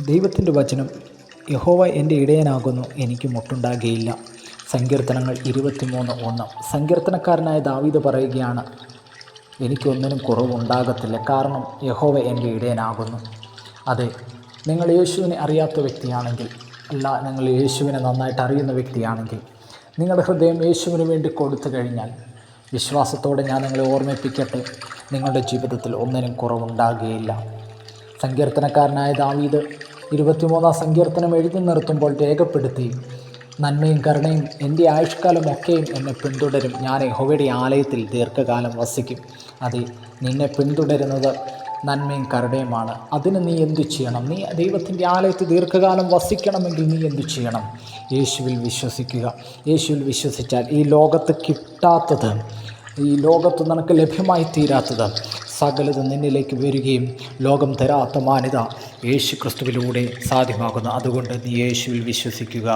ദൈവത്തിന്റെ വചനം യഹോവ എന്റെ ഇടയനാകുന്നു എനിക്ക് മുട്ടുണ്ടാകുകയില്ല. സങ്കീർത്തനങ്ങൾ ഇരുപത്തിമൂന്ന് ഒന്ന്. സങ്കീർത്തനക്കാരനായ ദാവീദ് പറയുകയാണ് എനിക്കൊന്നിനും കുറവുണ്ടാകത്തില്ല കാരണം യഹോവ എന്റെ ഇടയനാകുന്നു. അതെ നിങ്ങൾ യേശുവിനെ അറിയാത്ത വ്യക്തിയാണെങ്കിൽ അല്ല നിങ്ങൾ യേശുവിനെ നന്നായിട്ട് അറിയുന്ന വ്യക്തിയാണെങ്കിൽ നിങ്ങളുടെ ഹൃദയം യേശുവിന് വേണ്ടി കൊടുത്തു കഴിഞ്ഞാൽ വിശ്വാസത്തോടെ ഞാൻ നിങ്ങളെ ഓർമ്മിപ്പിക്കട്ടെ. നിങ്ങളുടെ ജീവിതത്തിൽ ഒന്നിനും കുറവുണ്ടാകുകയില്ല. സങ്കീർത്തനക്കാരനായ ദാവീദ് ഇരുപത്തിമൂന്നാം സങ്കീർത്തനം എഴുതി നിർത്തുമ്പോൾ രേഖപ്പെടുത്തി നന്മയും കരുണയും എന്റെ ആയുഷ്കാലം ഒക്കെയും എന്നെ പിന്തുടരും. ഞാൻ യഹോവയുടെ ആലയത്തിൽ ദീർഘകാലം വസിക്കും. അതെ നിന്നെ പിന്തുടരുന്നത് നന്മയും കരുണയുമാണ്. അതിന് നീ എന്തു ചെയ്യണം? നീ ദൈവത്തിന്റെ ആലയത്തിൽ ദീർഘകാലം വസിക്കണമെങ്കിൽ നീ എന്തു ചെയ്യണം? യേശുവിൽ വിശ്വസിക്കുക. യേശുവിൽ വിശ്വസിച്ചാൽ ഈ ലോകത്ത് കിട്ടാത്തത് ഈ ലോകത്ത് നിനക്ക് ലഭ്യമായി തീരാത്തത് സകലത് നിന്നിലേക്ക് വരികയും ലോകം തരാത്ത മാന്യത യേശു ക്രിസ്തുവിലൂടെ സാധ്യമാകുന്നു. അതുകൊണ്ട് നീ യേശുവിൽ വിശ്വസിക്കുക.